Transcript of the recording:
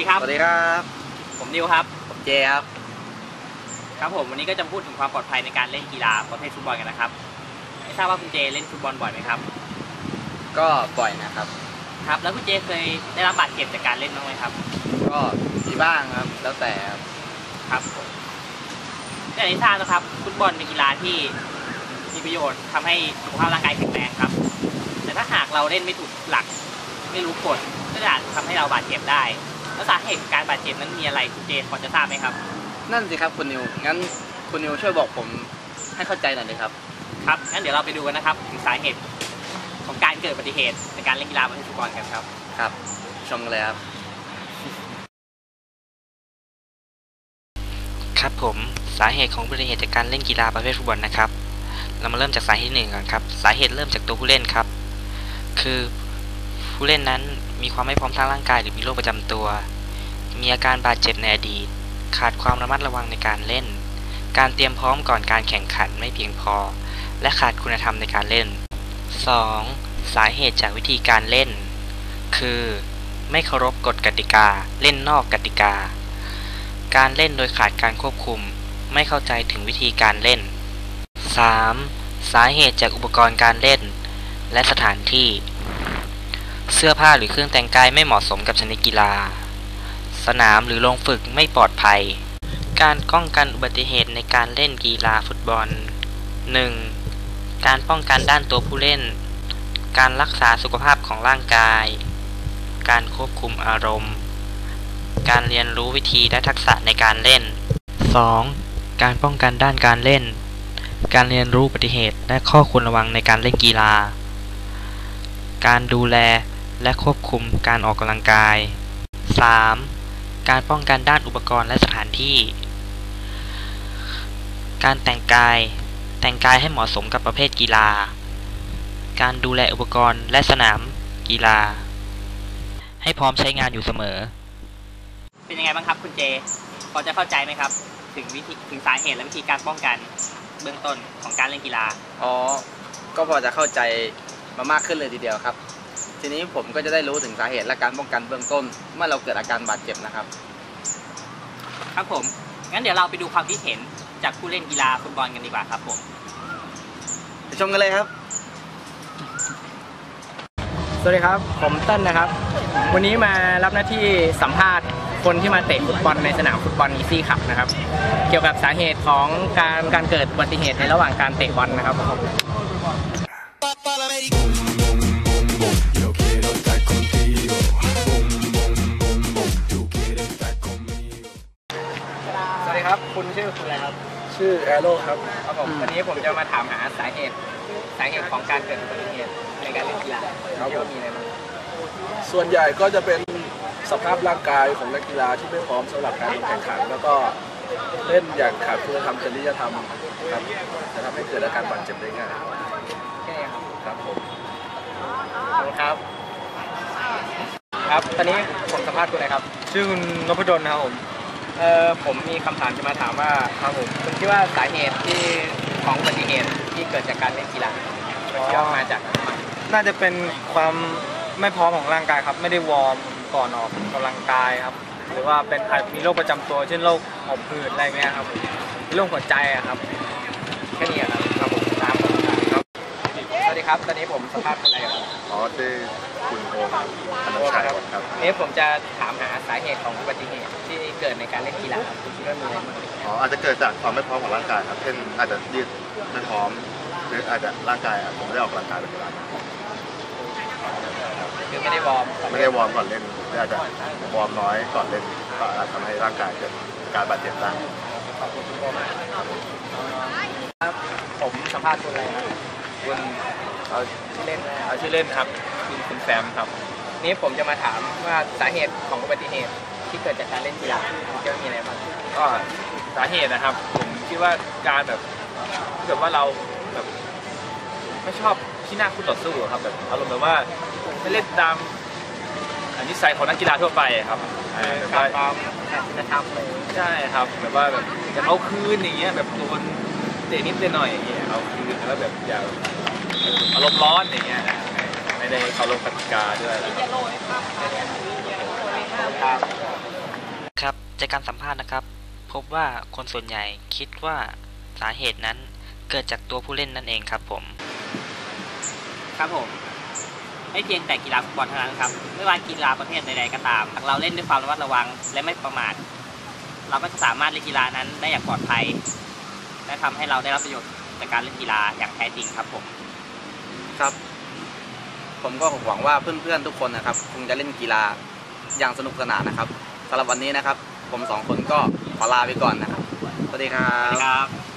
ดีครับ ผมนิวครับ ผมเจครับ ครับผมวันนี้ก็จะพูดถึงความปลอดภัยในการเล่นกีฬาประเภทฟุตบอลกันนะครับ ไม่ทราบว่าคุณเจเล่นฟุตบอลบ่อยไหมครับ ก็บ่อยนะครับ ครับ แล้วคุณเจเคยได้รับบาดเจ็บจากการเล่นบ้างไหมครับ ก็มีบ้างครับ แล้วแต่ครับครับผมอย่างที่ทราบนะครับ ฟุตบอลเป็นกีฬาที่มีประโยชน์ทำให้สุขภาพร่างกายแข็งแรงครับ แต่ถ้าหากเราเล่นไม่ถูกหลัก ไม่รู้กฎก็จะอาจทำให้เราบาดเจ็บได้ แล้วสาเหตุการบาดเจ็บนั้นมีอะไรคุณเจพอจะทราบไหมครับ นั่นสิครับคุณนิว งั้นคุณนิวช่วยบอกผมให้เข้าใจหน่อยเลยครับ ครับ งั้นเดี๋ยวเราไปดูกันนะครับถึงสาเหตุของการเกิดอุบัติเหตุในการเล่นกีฬาประเภทฟุตบอลกันครับ ครับ ชมกันเลยครับ ครับผม สาเหตุของอุบัติเหตุจากการเล่นกีฬาประเภทฟุตบอลนะครับ เรามาเริ่มจากสาเหตุที่หนึ่งก่อนครับ สาเหตุเริ่มจากตัวผู้เล่นครับ คือผู้เล่นนั้น มีความไม่พร้อมทางร่างกายหรือมีโรคประจำตัว มีอาการบาดเจ็บในอดีต ขาดความระมัดระวังในการเล่น การเตรียมพร้อมก่อนการแข่งขันไม่เพียงพอ และขาดคุณธรรมในการเล่น 2. สาเหตุจากวิธีการเล่น คือ ไม่เคารพกฎกติกา เล่นนอกกติกา การเล่นโดยขาดการควบคุม ไม่เข้าใจถึงวิธีการเล่น 3. สาเหตุจากอุปกรณ์การเล่น และสถานที่ เสื้อผ้าหรือเครื่องแต่งกายไม่เหมาะสมกับชนิดกีฬา สนามหรือโรงฝึกไม่ปลอดภัย การป้องกันอุบัติเหตุในการเล่นกีฬาฟุตบอล 1. การป้องกันด้านตัวผู้เล่น การรักษาสุขภาพของร่างกาย การควบคุมอารมณ์ การเรียนรู้วิธีและทักษะในการเล่น 2. การป้องกันด้านการเล่น การเรียนรู้อุบัติเหตุและข้อควรระวังในการเล่นกีฬา การดูแล และควบคุมการออกกำลังกาย 3. การป้องกันด้านอุปกรณ์และสถานที่ การแต่งกาย แต่งกายให้เหมาะสมกับประเภทกีฬา การดูแลอุปกรณ์และสนามกีฬา ให้พร้อมใช้งานอยู่เสมอ เป็นยังไงบ้างครับคุณเจ พอจะเข้าใจไหมครับ ถึงวิธีถึงสาเหตุและวิธีการป้องกันเบื้องต้นของการเล่นกีฬา อ๋อ ก็พอจะเข้าใจมามากขึ้นเลยทีเดียวครับ ทีนี้ผมก็จะได้รู้ถึงสาเหตุและการป้องกันเบื้องต้น เมื่อเราเกิดอาการบาดเจ็บนะครับ ครับผม งั้นเดี๋ยวเราไปดูความคิดเห็นจากผู้เล่นกีฬาฟุตบอลกันดีกว่าครับผมไปชมกันเลยครับ สวัสดีครับ ผมเต้นนะครับ วันนี้มารับหน้าที่สัมภาษณ์คนที่มาเตะฟุตบอลในสนามฟุตบอลอีซี่คัพนะครับ เกี่ยวกับสาเหตุของการการเกิดอุบัติเหตุในระหว่างการเตะบอลนะครับผม ครับคุณชื่อคุณอะไรครับ ชื่อแอโร่ครับ ครับผมวันนี้ผมจะมาถามหาสาเหตุสาเหตุของการเกิดอุบัติเหตุในการเล่นกีฬาครับที่ว่ามีอะไรบ้างส่วนใหญ่ก็จะเป็นสภาพร่างกายของนักกีฬาที่ไม่พร้อมสำหรับการลงแข่งขัน แล้วก็เล่นอย่างขาดคุณธรรมจริยธรรมครับจะทำให้เกิดอาการบาดเจ็บได้ง่ายแค่นี้ครับครับผม ขอบคุณครับ ครับ ตอนนี้ผมสัมภาษณ์คุณเลยครับ ชื่อคุณนพดลนะครับผม เออผมมีคำถามจะมาถามว่าครับผมคุณคิดว่าสาเหตุที่ของอุบัติเหตุที่เกิดจากการเล่นกีฬาคุณคิดว่ามาจากอะไรน่าจะเป็นความไม่พร้อมของร่างกายครับ ไม่ได้วอร์มก่อนออกกำลังกายครับ หรือว่าเป็นอาจมีโรคประจำตัว เช่นโรคหอบหืดอะไรเงี้ยครับโรคหัวใจอะครับ แค่นี้อครับครับผมตามครับสวัสดี ครับ ตอนนี้ผมสัมภาษณ์คุณอะไรครับอ๋อชื่อคุณโอมธนโอ้ชัยครับครับนี้ผมจะถามหาสาเหตุของอุบัติเหตุที่เกิดในการเล่นกีฬาครับคุณคิดว่ามีอะไรบ้างอ๋ออาจจะเกิดจากความไม่พร้อมของร่างกายครับ เช่นอาจจะยืดไม่พร้อม หรืออาจจะร่างกายอาจจะไม่ได้ออกกำลังกายเป็นเวลาคือไม่ได้วอร์มก่อนไม่ได้วอร์มก่อนเล่นหรืออาจจะวอร์มน้อยก่อนเล่นก็อาจทำให้ร่างกายเกิดการบาดเจ็บได้ขอบคุณคุณโอมากครับผมสัมภาษณ์คุณอะไร ครับคุณเอาชื่อเล่นนะเอาชื่อเล่นครับคุณคุณแซมครับ นี้ผมจะมาถามว่าสาเหตุของอุบัติเหตุที่เกิดจากการเล่นกีฬาจะมีอะไรบ้างก็สาเหตุนะครับ ผมคิดว่าการแบบถ้าเกิดว่าเราแบบไม่ชอบที่หน้าคู่ต่อสู้อะครับแบบอารมณ์แบบว่าไม่เล่นตามอันนิสัยของนักกีฬาทั่วไปอะครับเออแบบขาดว่า ความคุณธรรมเลย ใช่ครับแบบว่าแบบจะเอาคืนอย่างเงี้ยแบบโดน เตะนิดเตะหน่อยอย่างเงี้ยเอาคืนแล้วแบบอย่าอารมณ์ร้อนอย่างเงี้ยนะไม่ได้เคารพกติกาด้วยครับครับจากการสัมภาษณ์นะครับ พบว่าคนส่วนใหญ่คิดว่าสาเหตุนั้นเกิดจากตัวผู้เล่นนั่นเองครับผม ครับผมไม่เพียงแต่กีฬาฟุตบอลเท่านั้นครับไม่ว่ากีฬาประเภทใดๆก็ตามหากเราเล่นด้วยความระมัดระวังและไม่ประมาท เราก็จะสามารถเล่นกีฬานั้นได้อย่างปลอดภัย และทำให้เราได้รับประโยชน์จากการเล่นกีฬาอย่างแท้จริงครับผมครับ ผมก็หวังว่าเพื่อนๆทุกคนนะครับคงจะเล่นกีฬาอย่างสนุกสนานนะครับสำหรับวันนี้นะครับ ผมสองคนก็ขอลาไปก่อนนะครับสวัสดีครัสวัสบดีครับ